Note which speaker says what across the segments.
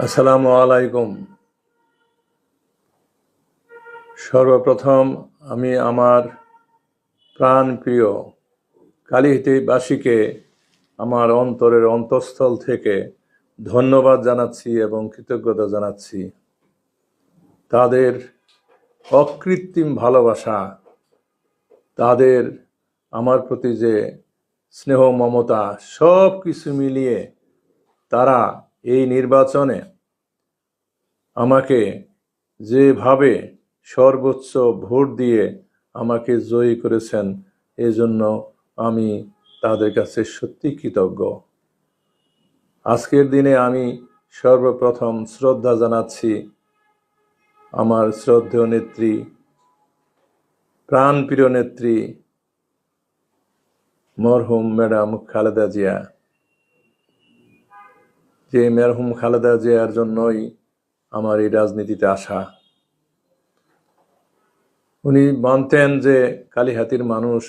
Speaker 1: আসসালামু আলাইকুম। সর্বপ্রথম আমি আমার প্রাণপ্রিয় কালিহিতিবাসীকে আমার অন্তরের অন্তঃস্থল থেকে ধন্যবাদ জানাচ্ছি এবং কৃতজ্ঞতা জানাচ্ছি। তাদের অকৃত্রিম ভালোবাসা, তাদের আমার প্রতি যে স্নেহ, মমতা সব কিছু মিলিয়ে তারা এই নির্বাচনে আমাকে যেভাবে সর্বোচ্চ ভোট দিয়ে আমাকে জয়ী করেছেন, এজন্য আমি তাদের কাছে সত্যি কৃতজ্ঞ। আজকের দিনে আমি সর্বপ্রথম শ্রদ্ধা জানাচ্ছি আমার শ্রদ্ধেয় নেত্রী, প্রাণপ্রিয় নেত্রী, মরহুম ম্যাডাম খালেদা জিয়া। যে মেরহুম খালেদা জিয়ার জন্যই আমার এই রাজনীতিতে আসা। উনি মানতেন যে কালীহাতির মানুষ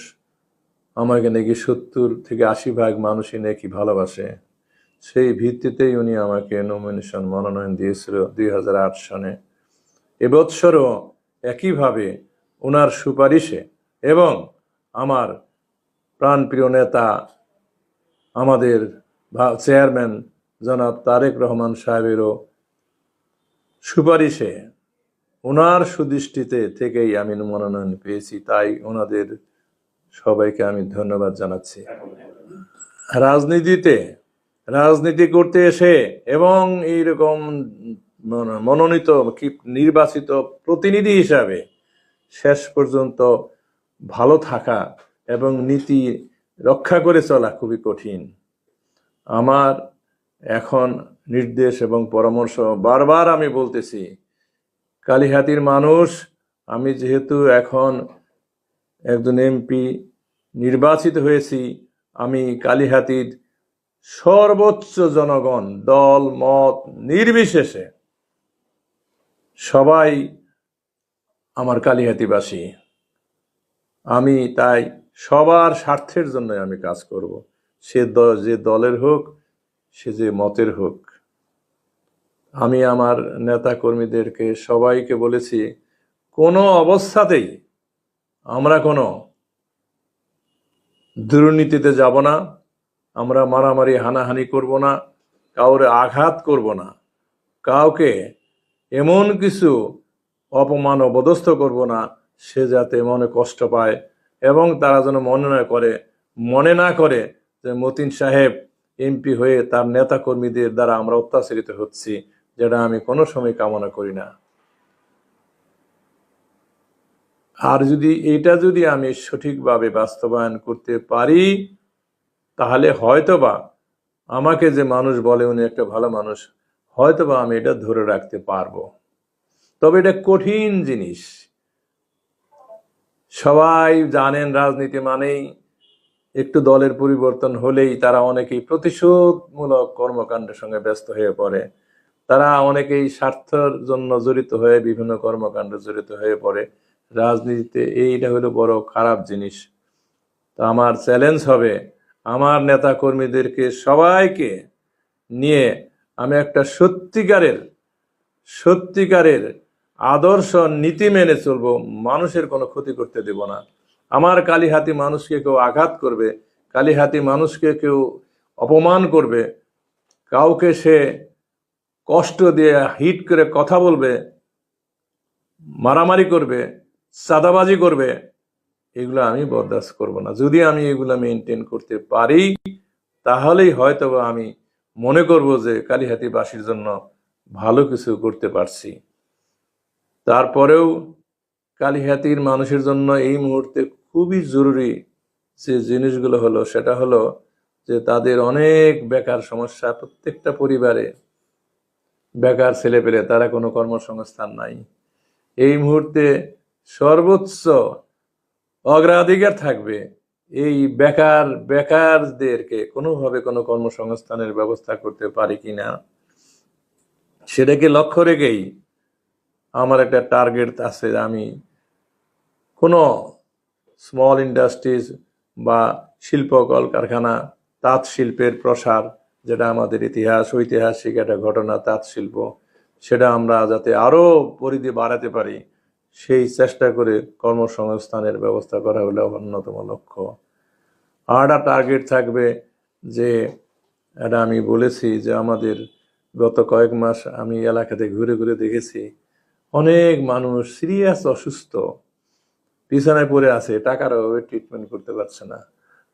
Speaker 1: আমাকে নাকি সত্তর থেকে আশি ভাগ মানুষই নাকি ভালোবাসে। সেই ভিত্তিতেই উনি আমাকে নমিনেশন মনোনয়ন দিয়েছিল দুই হাজার আট সনে এবৎসরও একইভাবে ওনার সুপারিশে এবং আমার প্রাণপ্রিয় নেতা, আমাদের চেয়ারম্যান জনাব তারেক রহমান সাহেবেরও সুপারিশে ওনার সুদৃষ্টিতে থেকেই আমি মনোনয়ন পেয়েছি, তাই ওনাদের সবাইকে আমি ধন্যবাদ জানাচ্ছি। রাজনীতিতে, রাজনীতি করতে এসে এবং এইরকম মন- মনোনীত কি নির্বাচিত প্রতিনিধি হিসাবে শেষ পর্যন্ত ভালো থাকা এবং নীতি রক্ষা করে চলা খুবই কঠিন। আমার এখন নির্দেশ এবং পরামর্শ বারবার আমি বলতেছি, কালীহাতির মানুষ, আমি যেহেতু এখন একজন এমপি নির্বাচিত হয়েছি, আমি কালীহাতির সর্বোচ্চ জনগণ, দল, মত নির্বিশেষে সবাই আমার কালীহাতিবাসী। আমি তাই সবার স্বার্থের জন্য আমি কাজ করব। সে যে দলের হোক সে যে মতের হোক। আমি আমার নেতা কর্মীদেরকে সবাইকে বলেছি, কোনো অবস্থাতেই আমরা কোনো দুর্নীতিতে যাব না, আমরা মারামারি, হানাহানি করব না, কাউরে আঘাত করব না, কাউকে এমন কিছু অপমান ও বদস্থ করব না, সে যাতে মনে কষ্ট পায় এবং তারা যেন মনে না করে, মনে না করে যে মতিন সাহেব এমপি হয়ে তার নেতা কর্মীদের দ্বারা আমরা অত্যাচারিত হচ্ছি, যেটা আমি কোনো সময় কামনা করি না। আর যদি এটা যদি আমি সঠিকভাবে বাস্তবায়ন করতে পারি, তাহলে হয়তোবা আমাকে যে মানুষ বলে উনি একটা ভালো মানুষ, হয়তোবা আমি এটা ধরে রাখতে পারব। তবে এটা কঠিন জিনিস। সবাই জানেন রাজনীতি মানেই একটু দলের পরিবর্তন হলেই তারা অনেকেই প্রতিশোধমূলক কর্মকাণ্ডের সঙ্গে ব্যস্ত হয়ে পড়ে। তারা অনেকেই স্বার্থের জন্য জড়িত হয়ে বিভিন্ন কর্মকাণ্ডে জড়িত হয়ে পড়ে। রাজনীতিতে এইটা হলো বড় খারাপ জিনিস। তো আমার চ্যালেঞ্জ হবে, আমার নেতা কর্মীদেরকে সবাইকে নিয়ে আমি একটা সত্যিকারের সত্যিকারের আদর্শ নীতি মেনে চলবো, মানুষের কোনো ক্ষতি করতে দেব না। আমার কালীহাতি মানুষকে কেউ আঘাত করবে, কালীহাতি মানুষকে কেউ অপমান করবে, কাউকে সে কষ্ট দিয়ে, হিট করে কথা বলবে, মারামারি করবে, চাঁদাবাজি করবে, এগুলো আমি বরদাস্ত করব না। যদি আমি এগুলো মেনটেন করতে পারি, তাহলেই হয়তো আমি মনে করব যে কালীহাতিবাসীর জন্য ভালো কিছু করতে পারছি। তারপরেও কালীহাতির মানুষের জন্য এই মুহূর্তে খুবই জরুরি যে জিনিসগুলো হলো, সেটা হলো যে তাদের অনেক বেকার সমস্যা প্রত্যেকটা পরিবারে। বেকার ছেলে পেলে তারা কোনো কর্মসংস্থান নাই। এই মুহূর্তে সর্বোচ্চ অগ্রাধিকার থাকবে এই বেকার, বেকারদেরকে কোনোভাবে কোনো কর্মসংস্থানের ব্যবস্থা করতে পারি কি না, সেটাকে লক্ষ্য রেখেই আমার একটা টার্গেট আছে আমি কোনো স্মল ইন্ডাস্ট্রিজ বা শিল্প কলকারখানা তাঁত শিল্পের প্রসার, যেটা আমাদের ইতিহাস, ঐতিহাসিক একটা ঘটনা তাঁত শিল্প সেটা আমরা যাতে আরও পরিধি বাড়াতে পারি, সেই চেষ্টা করে কর্মসংস্থানের ব্যবস্থা করা হলো অন্যতম লক্ষ্য। আর একটা টার্গেট থাকবে যে, এটা আমি বলেছি যে আমাদের গত কয়েক মাস আমি এলাকাতে ঘুরে ঘুরে দেখেছি, অনেক মানুষ সিরিয়াস অসুস্থ। বিছানায় পড়ে আছে, টাকার অভাবে ট্রিটমেন্ট করতে পারছে না।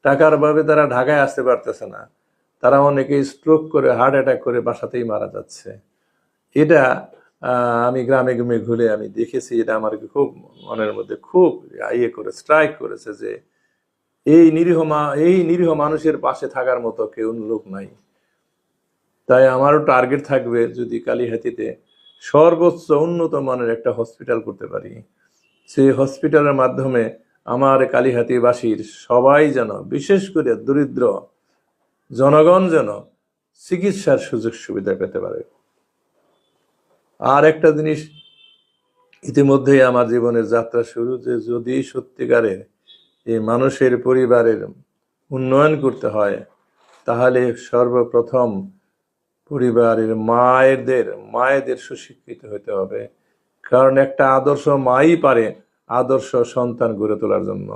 Speaker 1: টাকার অভাবে তারা ঢাকায় আসতে পারতেছে না। তারা অনেকে স্ট্রোক করে হার্ট অ্যাটাক করে বাসাতেই মারা যাচ্ছে। এটা আমি গ্রামে গ্রামে ঘুরে আমি দেখেছি, এটা আমার খুব মনের মধ্যে খুব ইয়ে করে স্ট্রাইক করেছে যে এই নিরীহ মা, এই নিরীহ মানুষের পাশে থাকার মতো কেউ লোক নাই। তাই আমারও টার্গেট থাকবে যদি কালীহাতিতে সর্বোচ্চ উন্নত মানের একটা হসপিটাল করতে পারি। সেই হসপিটালের মাধ্যমে আমার কালীহাতিবাসীর সবাই যেন, বিশেষ করে দরিদ্র জনগণ যেন চিকিৎসার সুযোগ সুবিধা পেতে পারে। আর একটা জিনিস ইতিমধ্যেই আমার জীবনের যাত্রা শুরু যে, যদি সত্যিকারের এই মানুষের পরিবারের উন্নয়ন করতে হয়, তাহলে সর্বপ্রথম পরিবারের মায়েদের মায়েদের সুশিক্ষিত হতে হবে। কারণ একটা আদর্শ মাই পারে আদর্শ সন্তান গড়ে তোলার জন্য।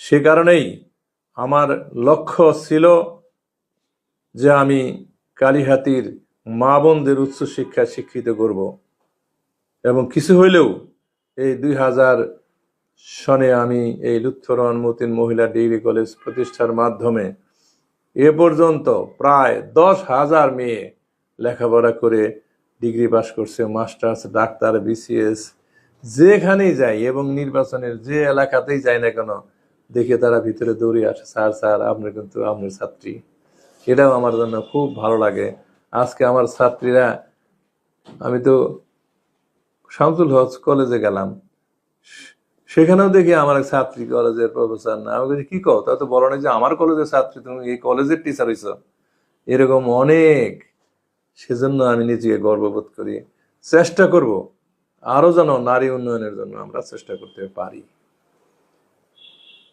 Speaker 1: সে কারণেই আমার লক্ষ্য ছিল যে আমি কালীহাতির মা বোনদের উচ্চ শিক্ষায় শিক্ষিত করব এবং কিছু হইলেও এই দুই হাজার সনে আমি এই লুৎফরন মতিন মহিলা ডিগ্রি কলেজ প্রতিষ্ঠার মাধ্যমে এ পর্যন্ত প্রায় দশ হাজার মেয়ে লেখাপড়া করে ডিগ্রি পাশ করছে, মাস্টার্স, ডাক্তার, বিসিএস, যেখানেই যাই এবং নির্বাচনের যে এলাকাতেই যাই না কেন, দেখে তারা ভিতরে দৌড়ে আসে, স্যার স্যার আপনি কিন্তু, আপনার ছাত্রী। এটাও আমার জন্য খুব ভালো লাগে। আজকে আমার ছাত্রীরা, আমি তো শামসুল হজ কলেজে গেলাম। সেখানেও দেখি আমার এক ছাত্রী কলেজের প্রফেসর না। আমি বলছি কি তা তো বলো না যে আমার কলেজের ছাত্রী, তুমি এই কলেজের টিচার হইছ? এরকম অনেক সেজন্য আমি নিজেকে গর্ববোধ করি। চেষ্টা করব আরও যেন নারী উন্নয়নের জন্য আমরা চেষ্টা করতে পারি।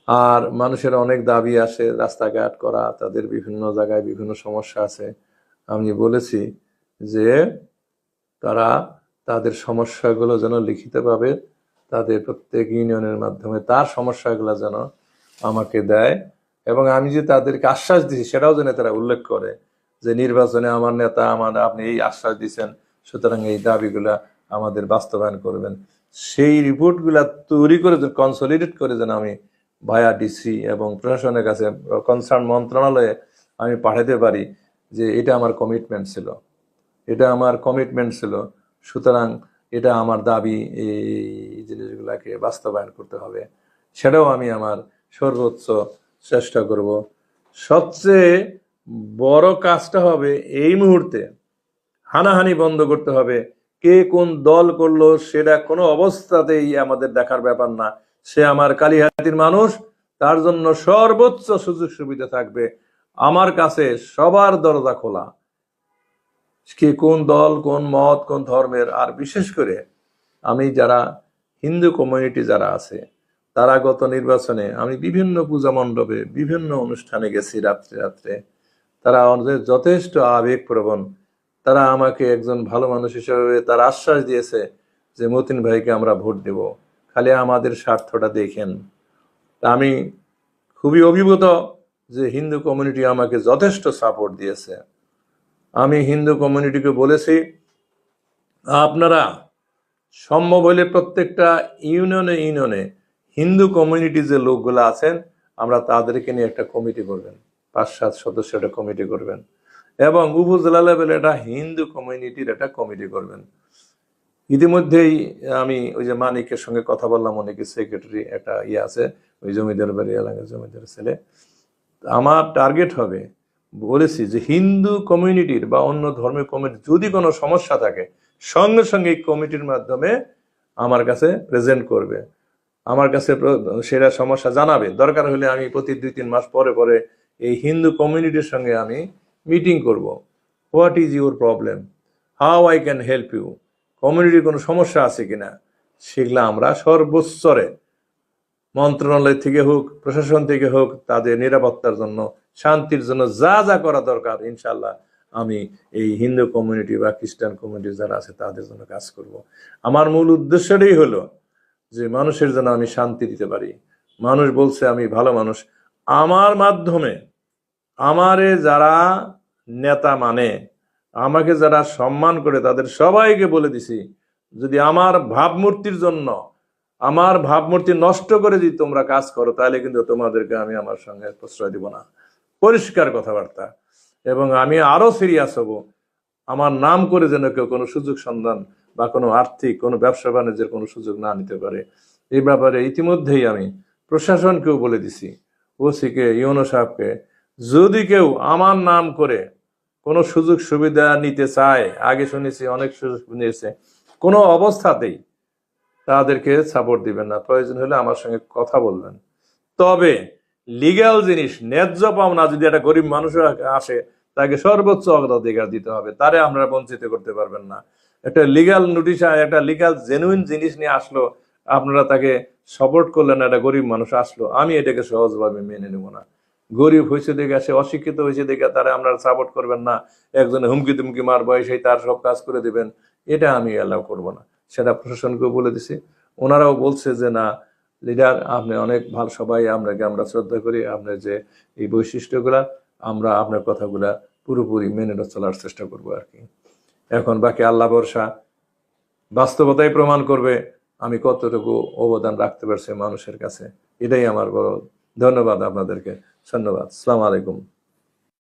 Speaker 1: আর মানুষের অনেক দাবি আসে, রাস্তাঘাট করা, তাদের বিভিন্ন জায়গায় বিভিন্ন সমস্যা আছে। আমি বলেছি যে তারা তাদের সমস্যাগুলো যেন লিখিতভাবে তাদের প্রত্যেক ইউনিয়নের মাধ্যমে তার সমস্যাগুলো যেন আমাকে দেয় এবং আমি যে তাদেরকে আশ্বাস দিছি সেটাও যেন তারা উল্লেখ করে। যে নির্বাচনে আমার নেতা আমার আপনি এই আশ্বাস দিচ্ছেন সুতরাং এই দাবিগুলা আমাদের বাস্তবায়ন করবেন। সেই রিপোর্টগুলা তৈরি করে কনসলিডেট করে যেন আমি ভায়া ডিসি এবং প্রশাসনের কাছে কনসার্ন মন্ত্রণালয়ে আমি পাঠাতে পারি যে এটা আমার কমিটমেন্ট ছিল। এটা আমার কমিটমেন্ট ছিল, সুতরাং এটা আমার দাবি, এই জিনিসগুলাকে বাস্তবায়ন করতে হবে। সেটাও আমি আমার সর্বোচ্চ চেষ্টা করব। সবচেয়ে বড় কাজটা হবে এই মুহূর্তে। হানাহানি বন্ধ করতে হবে। কে কোন দল করল সেটা কোনো অবস্থাতেই আমাদের দেখার ব্যাপার না। সে আমার কালীহাতির মানুষ, তার জন্য সর্বোচ্চ সুযোগ সুবিধা থাকবে। আমার কাছে সবার দরজা খোলা। কে কোন দল, কোন মত, কোন ধর্মের, আর বিশেষ করে আমি যারা হিন্দু কমিউনিটি যারা আছে তারা গত নির্বাচনে আমি বিভিন্ন পূজা মণ্ডপে, বিভিন্ন অনুষ্ঠানে গেছি রাত্রে রাত্রে। তারা আমাদের যথেষ্ট আবেগপ্রবণ। তারা আমাকে একজন ভালো মানুষ হিসেবে তার আশ্বাস দিয়েছে যে, মতিন ভাইকে আমরা ভোট দেব। খালি আমাদের স্বার্থটা দেখেন। তা আমি খুবই অভিভূত যে, হিন্দু কমিউনিটি আমাকে যথেষ্ট সাপোর্ট দিয়েছে। আমি হিন্দু কমিউনিটিকে বলেছি, আপনারা সম্ভব হলে প্রত্যেকটা ইউনিয়নে ইউনিয়নে হিন্দু কমিউনিটি যে লোকগুলো আছেন, আমরা তাদেরকে নিয়ে একটা কমিটি করবেন। পাঁচ সাত সদস্য একটা কমিটি করবেন। এবং উপজেলা লেভেলে একটা হিন্দু কমিউনিটির একটা কমিটি করবেন। ইতিমধ্যেই আমি ওই যে মানিকের সঙ্গে কথা বললাম অনেকে সেক্রেটারি একটা ইয়ে আছে, ওই জমিদার বাড়ি, এলাকার জমিদার ছেলে। আমার টার্গেট হবে, বলেছি যে হিন্দু কমিউনিটির বা অন্য ধর্মের কমিটি যদি কোনো সমস্যা থাকে, সঙ্গে সঙ্গে এই কমিটির মাধ্যমে আমার কাছে প্রেজেন্ট করবে। আমার কাছে সেটা সমস্যা জানাবে। দরকার হলে আমি প্রতি দুই তিন মাস পরে পরে এই হিন্দু কমিউনিটির সঙ্গে আমি মিটিং করব। What is your problem how I can help you কমিউনিটির কোনো সমস্যা আছে কিনা? সেগুলো আমরা সর্বোচ্চরে মন্ত্রণালয় থেকে হোক, প্রশাসন থেকে হোক, তাদের নিরাপত্তার জন্য, শান্তির জন্য যা যা করা দরকার ইনশাল্লাহ আমি এই হিন্দু কমিউনিটি বা খ্রিস্টান কমিউনিটি যারা আছে তাদের জন্য কাজ করব। আমার মূল উদ্দেশ্যটাই হলো যে মানুষের জন্য আমি শান্তি দিতে পারি। মানুষ বলছে, আমি ভালো মানুষ। আমার মাধ্যমে আমারে যারা নেতা মানে আমাকে যারা সম্মান করে, তাদের সবাইকে বলে দিছি, যদি আমার ভাবমূর্তির জন্য, আমার ভাবমূর্তি নষ্ট করে যদি তোমরা কাজ করো, তাহলে কিন্তু তোমাদেরকে আমি আমার সঙ্গে প্রশ্রয় দিব না। পরিষ্কার কথাবার্তা। এবং আমি আরও সিরিয়াস হব। আমার নাম করে যেন কেউ কোনো সুযোগ সন্ধান বা কোনো আর্থিক, কোনো ব্যবসা বাণিজ্যের কোনো সুযোগ না নিতে পারে। এই ব্যাপারে ইতিমধ্যেই আমি প্রশাসনকেও বলে দিছি। ওসিকে, ইউনো সাহেবকে যদি কেউ আমার নাম করে কোনো সুযোগ সুবিধা নিতে চায়, আগে শুনেছি, অনেক সুযোগ নিয়েছে, কোনো অবস্থাতেই তাদেরকে সাপোর্ট দিবেন না। প্রয়োজন হলে আমার সঙ্গে কথা বলবেন। তবে লিগ্যাল জিনিস, ন্যায্য পাওনা যদি একটা গরিব মানুষ আসে, তাকে সর্বোচ্চ অগ্রাধিকার দিতে হবে। তারে আমরা বঞ্চিত করতে পারবেন না। একটা লিগ্যাল নোটিশ একটা লিগ্যাল জেনুইন জিনিস নিয়ে আসলো, আপনারা তাকে সাপোর্ট করলেন, একটা গরিব মানুষ আসলো, আমি এটাকে সহজভাবে মেনে নেব না। গরিব হয়েছে দেখে, সে অশিক্ষিত হয়েছে দেখে তারা আপনারা সাপোর্ট করবেন না। একজনে হুমকি তুমকি মার বয়সে তার সব কাজ করে দেবেন। এটা আমি অ্যালাউ করব না। সেটা প্রশাসনকেও বলে দিছি। ওনারাও বলছে যে, না লিডার আপনি অনেক ভালো সবাই, আপনাকে আমরা শ্রদ্ধা করি। আপনার যে এই বৈশিষ্ট্যগুলা, আমরা আপনার কথাগুলা পুরোপুরি মেনে চলার চেষ্টা করব আর কি। এখন বাকি আল্লাহ ভরসা। বাস্তবতাই প্রমাণ করবে। আমি কতটুকু অবদান রাখতে পারছি মানুষের কাছে। এটাই আমার বড় ধন্যবাদ আপনাদেরকে। ধন্যবাদ। সালাম আলাইকুম।